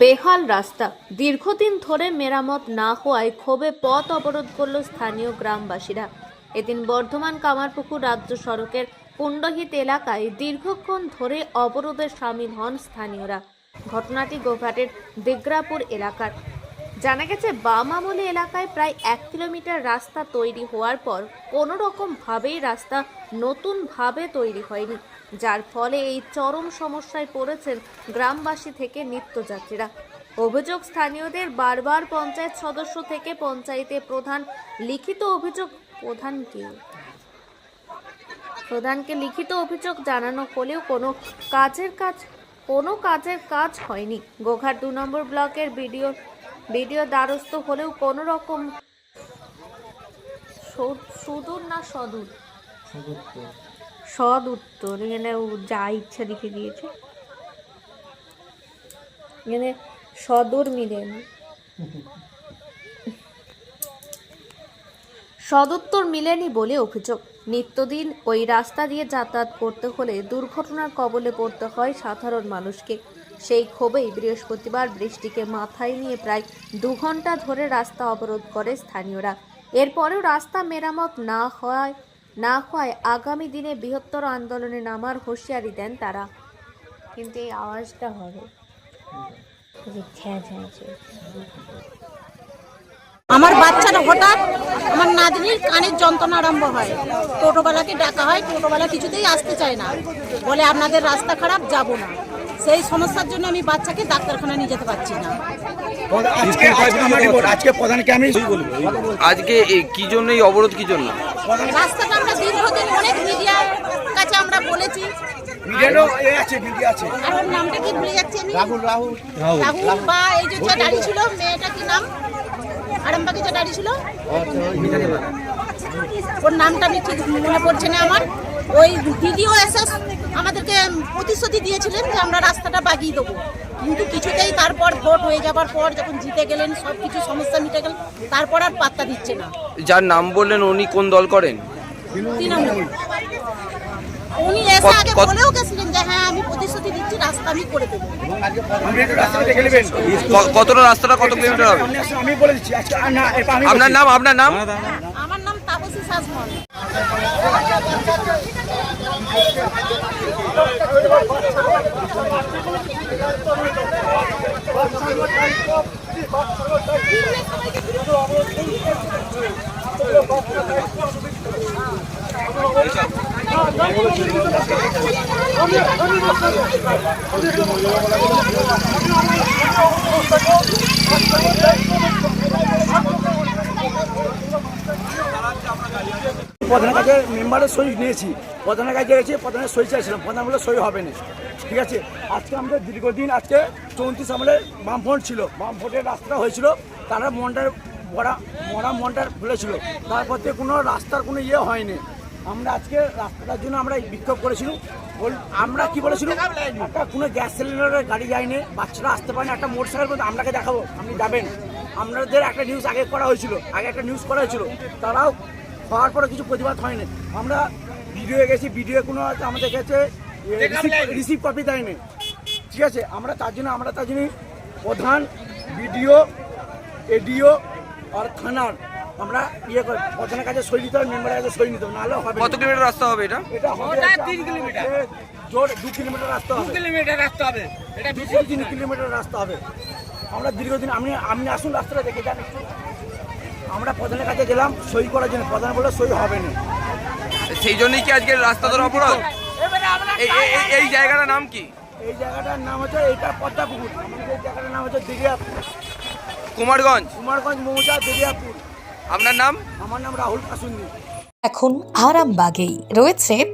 বেহাল রাস্তা। দীর্ঘদিন ধরে মেরামত না হওয়ায় ক্ষোভে পথ অবরোধ করল স্থানীয় গ্রামবাসীরা। এদিন বর্ধমান কামারপুকুর রাজ্য সড়কের পুণ্ডহিত এলাকায় দীর্ঘক্ষণ ধরে অবরোধে সামিল হন স্থানীয়রা। ঘটনাটি গোঘাটের দিগ্রাপুর এলাকার। জানা গেছে বাম আমলে এলাকায় প্রায় এক কিলোমিটার রাস্তা তৈরি হওয়ার পর কোনো রকমভাবেই রাস্তা নতুনভাবে তৈরি হয়নি। যার ফলে এই চরম সমস্যায় পড়েছেন গ্রামবাসী থেকে নিত্যযাত্রীরা। অভিযোগ স্থানীয়দের বারবার পঞ্চায়েত সদস্য থেকে পঞ্চায়েতে প্রধান লিখিত অভিযোগ প্রধান কি? প্রধানকে লিখিত অভিযোগ জানানো হলেও কোনো কাজের কাজ, কোনো কাজের কাজ হয়নি। গোঘাট দু নম্বর ব্লকের ভিডিও ভিডিও দ্বারস্থ হলেও কোনো রকম সুদূর না সদূর? সদ উত্তর, এখানে যা ইচ্ছা লিখে দিয়েছে। এখানে সদর মিলেন। সদুত্তর মিলেনি বলে অভিযোগ। নিত্যদিন ওই রাস্তা দিয়ে যাতায়াত করতে হলে দুর্ঘটনার কবলে পড়তে হয় সাধারণ মানুষকে। সেই ক্ষোভেই বৃহস্পতিবার বৃষ্টিকে মাথায় নিয়ে প্রায় দু ঘণ্টা ধরে রাস্তা অবরোধ করে স্থানীয়রা। এরপরেও রাস্তা মেরামত না হওয়ায় না হয় আগামী দিনে বৃহত্তর আন্দোলনে নামার হুঁশিয়ারি দেন তারা। কিন্তু এই আওয়াজটা হবে। আমার বাচ্চাটা হঠাৎ আমার নাতনির কানের যন্ত্রণা আরম্ভ হয়। টোটোবেলাকে ডাকা হয় টোটোবেলা কিছুতেই আসতে চায় না। বলে আপনাদের রাস্তা খারাপ যাব না। সেই সমস্যার জন্য আমি বাচ্চাকে ডাক্তারখানা নিয়ে যেতে পারছি না। আজকে আমি আজকে কি জন্য এই অবরোধ কি জন্য? রাস্তাটা আমরা দীর্ঘদিন অনেক মিডিয়ার কাছে আমরা বলেছি। নামটা কি ভুলে যাচ্ছি আমি? রাহুল রাহুল। রাহুল। বা এই যে ছিল মেয়েটা কি নাম? আরামবাগে যে দাঁড়িয়ে ছিল? ওর নামটা আমি ঠিক মনে পড়ছে না আমার। ওই ভিডিও এসে আমাদেরকে প্রতিশ্রুতি দিয়েছিলেন যে আমরা রাস্তাটা বাগিয়ে দেবো। কিন্তু কিছুতেই তারপর ভোট হয়ে যাবার পর যখন জিতে গেলেন সব কিছু সমস্যা মিটে গেল তারপর আর পাত্তা দিচ্ছে না যার নাম বললেন উনি কোন দল করেন তৃণমূল উনি এসে আগে বলেও গেছিলেন যে হ্যাঁ আমি প্রতিশ্রুতি দিচ্ছি রাস্তা আমি করে দেবো কতটা রাস্তাটা কত কিলোমিটার হবে আমি বলে দিচ্ছি আজকে আর না এরপর আমি আপনার নাম আপনার নাম আমার নাম তাপসী সাজমল প্রধানের কাছে মেম্বারের সই নিয়েছি। প্রধানের কাছে গেছি, প্রধানের সই চাইছিলাম। প্রধান বলে সই হবে না। ঠিক আছে? আজকে আমাদের দীর্ঘদিন আজকে চৌত্রিশ আমলে বামফ্রন্ট ছিল। বামফ্রন্টের রাস্তা হয়েছিল, তারা মনটার বড়া, মরা মনটার খুলেছিল তারপর থেকে কোনো রাস্তার কোনো ইয়ে হয়নি। আমরা আজকে রাস্তাটার জন্য আমরা বিক্ষোভ করেছিলাম। আমরা কি বলেছিলাম? একটা কোনো গ্যাস সিলিন্ডারের গাড়ি যায়নি, বাচ্চারা আসতে পারে না একটা মোটর সাইকেল মধ্যে আপনাকে দেখাবো, আপনি যাবেন। আপনাদের একটা নিউজ আগে করা হয়েছিল, আগে একটা নিউজ করা হয়েছিল। তারাও হওয়ার পরে কিছু প্রতিবাদ হয়নি। আমরা ভিডিও গেছি ভিডিও কোনো হয়তো আমাদের কাছে রিসিভ কপি দেয়নি। ঠিক আছে আমরা তার জন্য আমরা তার জন্য প্রধান বিডিও এডিও আর থানার আমরা ইয়ে করি প্রধানের কাছে সই নিতে হবে মেম্বারের কাছে সই নিতে হবে নাহলে হবে। কত কিলোমিটার রাস্তা হবে এটা? এটা হবে তিন কিলোমিটার। জোর দু কিলোমিটার রাস্তা হবে। কিলোমিটার রাস্তা হবে। এটা দু তিন কিলোমিটার রাস্তা হবে। আমরা দীর্ঘদিন আপনি আপনি আসুন রাস্তাটা দেখে যান আমরা প্রধানের কাছে গেলাম সই করার জন্য। প্রধান বলে সই হবে না। সেই জন্যই কি আজকে রাস্তা ধরে অপরাধ? এই এই- এই- এই জায়গাটার নাম কি? এই জায়গাটার নাম হচ্ছে এইটা পদ্মাপুকুর। এই জায়গাটার নাম হচ্ছে দিঘিয়াপুর কুমারগঞ্জ? কুমারগঞ্জ মৌজা দিঘিয়াপুর আপনার নাম? আমার নাম রাহুল কাসুন্দি। এখন আরামবাগেই রয়েছে